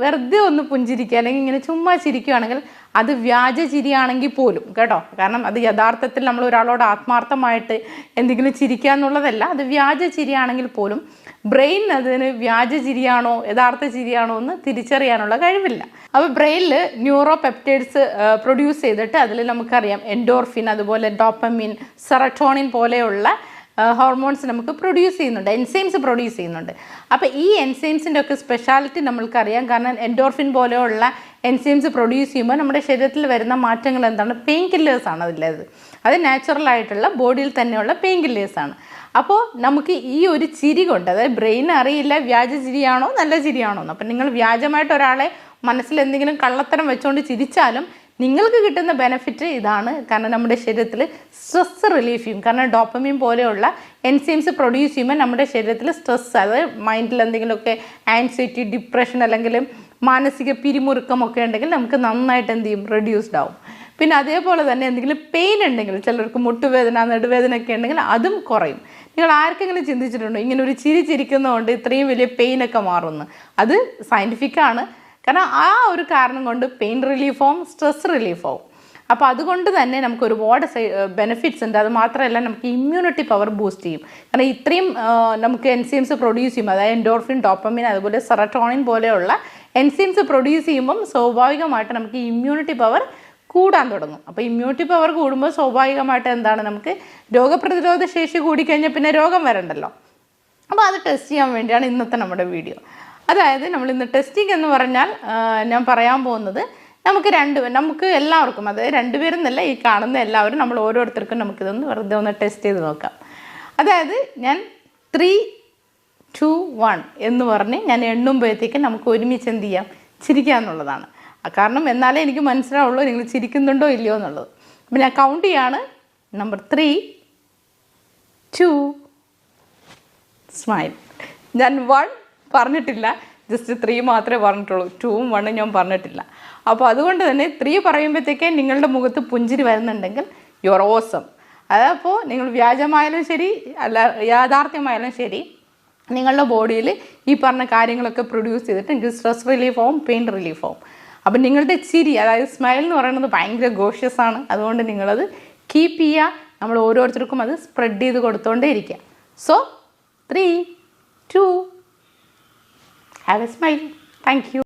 വെറുതെ ഒന്ന് പുഞ്ചിരിക്കുക അല്ലെങ്കിൽ ഇങ്ങനെ ചുമ്മാ ചിരിക്കുകയാണെങ്കിൽ അത് വ്യാജ ചിരിയാണെങ്കിൽ പോലും കേട്ടോ? കാരണം അത് യഥാർത്ഥത്തിൽ നമ്മൾ ഒരാളോട് ആത്മാർത്ഥമായിട്ട് എന്തെങ്കിലും ചിരിക്കുക എന്നുള്ളതല്ല അത് വ്യാജ ചിരിയാണെങ്കിൽ പോലും ബ്രെയിൻ അതിന് വ്യാജ ചിരിയാണോ യഥാർത്ഥ ചിരിയാണോ എന്ന് തിരിച്ചറിയാനുള്ള കഴിവില്ല. അപ്പോൾ ബ്രെയിനിൽ ന്യൂറോ പെപ്റ്റൈഡ്സ് പ്രൊഡ്യൂസ് ചെയ്തിട്ട് അതിൽ നമുക്കറിയാം എൻഡോർഫിൻ അതുപോലെ ഡോപ്പമിൻ സെറട്ടോണിൻ പോലെയുള്ള ഹോർമോൺസ് നമുക്ക് പ്രൊഡ്യൂസ് ചെയ്യുന്നുണ്ട് എൻസൈംസ് പ്രൊഡ്യൂസ് ചെയ്യുന്നുണ്ട്. അപ്പോൾ ഈ എൻസൈംസിന്റെ ഒക്കെ സ്പെഷ്യാലിറ്റി നമ്മൾക്കറിയാം. കാരണം എൻഡോർഫിൻ പോലെയുള്ള എൻസൈംസ് പ്രൊഡ്യൂസ് ചെയ്യുമ്പോൾ നമ്മുടെ ശരീരത്തിൽ വരുന്ന മാറ്റങ്ങൾ എന്താണ്? പെയിൻ കില്ലേഴ്സ് ആണ് അതിലേത്. അത് നാച്ചുറൽ ആയിട്ടുള്ള ബോഡിയിൽ തന്നെയുള്ള പെയിൻ കില്ലേഴ്സ് ആണ്. അപ്പോൾ നമുക്ക് ഈ ഒരു ചിരി കൊണ്ട് അതായത് ബ്രെയിൻ അറിയില്ല വ്യാജ ചിരിയാണോ നല്ല ചിരിയാണോ എന്ന്. അപ്പം നിങ്ങൾ വ്യാജമായിട്ട് ഒരാളെ മനസ്സിൽ എന്തെങ്കിലും കള്ളത്തരം വെച്ചുകൊണ്ട് ചിരിച്ചാലും നിങ്ങൾക്ക് കിട്ടുന്ന ബെനിഫിറ്റ് ഇതാണ്. കാരണം നമ്മുടെ ശരീരത്തിൽ സ്ട്രെസ് റിലീഫ് ചെയ്യും. കാരണം ഡോപ്പമിൻ പോലെയുള്ള എൻസൈംസ് പ്രൊഡ്യൂസ് ചെയ്യുമ്പോൾ നമ്മുടെ ശരീരത്തിൽ സ്ട്രെസ് അതായത് മൈൻഡിൽ എന്തെങ്കിലുമൊക്കെ ആൻസൈറ്റി ഡിപ്രഷൻ അല്ലെങ്കിൽ മാനസിക പിരിമുറുക്കമൊക്കെ ഉണ്ടെങ്കിൽ നമുക്ക് നന്നായിട്ട് എന്ത് ചെയ്യും? റെഡ്യൂസ്ഡ് ആവും. പിന്നെ അതേപോലെ തന്നെ എന്തെങ്കിലും പെയിൻ ഉണ്ടെങ്കിൽ ചിലർക്ക് മുട്ടുവേദന നടുവേദന ഒക്കെ ഉണ്ടെങ്കിൽ അതും കുറയും. നിങ്ങൾ ആർക്കെങ്കിലും ചിന്തിച്ചിട്ടുണ്ടോ? ഇങ്ങനെ ഒരു ചിരി ചിരിക്കുന്നതുകൊണ്ട് ഇത്രയും വലിയ പെയിനൊക്കെ മാറുമെന്ന്? അത് സയന്റിഫിക്കാണ് കാരണം ആ ഒരു കാരണം കൊണ്ട് പെയിൻ റിലീഫാവും സ്ട്രെസ് റിലീഫാവും അപ്പോൾ അതുകൊണ്ട് തന്നെ നമുക്ക് ഒരുപാട് ബെനിഫിറ്റ്സ് ഉണ്ട്. അത് മാത്രമല്ല നമുക്ക് ഇമ്മ്യൂണിറ്റി പവർ ബൂസ്റ്റ് ചെയ്യും. കാരണം ഇത്രയും നമുക്ക് എൻസൈംസ് പ്രൊഡ്യൂസ് ചെയ്യും. അതായത് എൻഡോർഫിൻ ഡോപ്പമിൻ അതുപോലെ സെറട്ടോണിൻ പോലെയുള്ള എൻസൈംസ് പ്രൊഡ്യൂസ് ചെയ്യുമ്പം സ്വാഭാവികമായിട്ട് നമുക്ക് ഇമ്മ്യൂണിറ്റി പവർ കൂടാൻ തുടങ്ങും. അപ്പോൾ ഇമ്മ്യൂണിറ്റി പവർ കൂടുമ്പോൾ സ്വാഭാവികമായിട്ട് എന്താണ്? നമുക്ക് രോഗപ്രതിരോധ ശേഷി കൂടിക്കഴിഞ്ഞാൽ പിന്നെ രോഗം വരണ്ടല്ലോ. അപ്പോൾ അത് ടെസ്റ്റ് ചെയ്യാൻ വേണ്ടിയാണ് ഇന്നത്തെ നമ്മുടെ വീഡിയോ അതായത് നമ്മൾ ഇന്ന് ടെസ്റ്റിംഗ് എന്ന് പറഞ്ഞാൽ ഞാൻ പറയാൻ പോകുന്നത് നമുക്ക് രണ്ട് നമുക്ക് എല്ലാവർക്കും അതായത് രണ്ടുപേരും എന്നല്ല ഈ കാണുന്ന എല്ലാവരും നമ്മൾ ഓരോരുത്തർക്കും നമുക്കിതൊന്ന് വെറുതെ ഒന്ന് ടെസ്റ്റ് ചെയ്ത് നോക്കാം. അതായത് ഞാൻ ത്രീ ടു വൺ എന്ന് പറഞ്ഞ് ഞാൻ എണ്ണുമ്പോഴത്തേക്ക് നമുക്ക് ഒരുമിച്ച് എന്ത് ചെയ്യാം? ചിരിക്കുക എന്നുള്ളതാണ്. കാരണം എന്നാലേ എനിക്ക് മനസ്സിലാവുള്ളൂ നിങ്ങൾ ചിരിക്കുന്നുണ്ടോ ഇല്ലയോ എന്നുള്ളത്. അപ്പം ഞാൻ കൗണ്ട് ചെയ്യാണ്. നമ്പർ ത്രീ ടു സ്മൈൽ ഞാൻ വൺ പറഞ്ഞിട്ടില്ല. ജസ്റ്റ് ത്രീ മാത്രമേ പറഞ്ഞിട്ടുള്ളൂ. ടൂവും വണ്ണും ഞാൻ പറഞ്ഞിട്ടില്ല. അപ്പോൾ അതുകൊണ്ട് തന്നെ ത്രീ പറയുമ്പോഴത്തേക്കേ നിങ്ങളുടെ മുഖത്ത് പുഞ്ചിരി വരുന്നുണ്ടെങ്കിൽ യുവർ ഓസം അതപ്പോൾ നിങ്ങൾ വ്യാജമായാലും ശരി അല്ല യാഥാർത്ഥ്യമായാലും ശരി നിങ്ങളുടെ ബോഡിയിൽ ഈ പറഞ്ഞ കാര്യങ്ങളൊക്കെ പ്രൊഡ്യൂസ് ചെയ്തിട്ട് എനിക്ക് സ്ട്രെസ് റിലീഫ് ആവും പെയിൻ റിലീഫ് ആവും. അപ്പം നിങ്ങളുടെ ചിരി അതായത് സ്മൈൽ എന്ന് പറയുന്നത് ഭയങ്കര ഗോഷ്യസ് ആണ്. അതുകൊണ്ട് നിങ്ങളത് കീപ്പ് ചെയ്യുക. നമ്മൾ ഓരോരുത്തർക്കും അത് സ്പ്രെഡ് ചെയ്ത് കൊടുത്തുകൊണ്ടേ ഇരിക്കുക. So three two have a smile thank you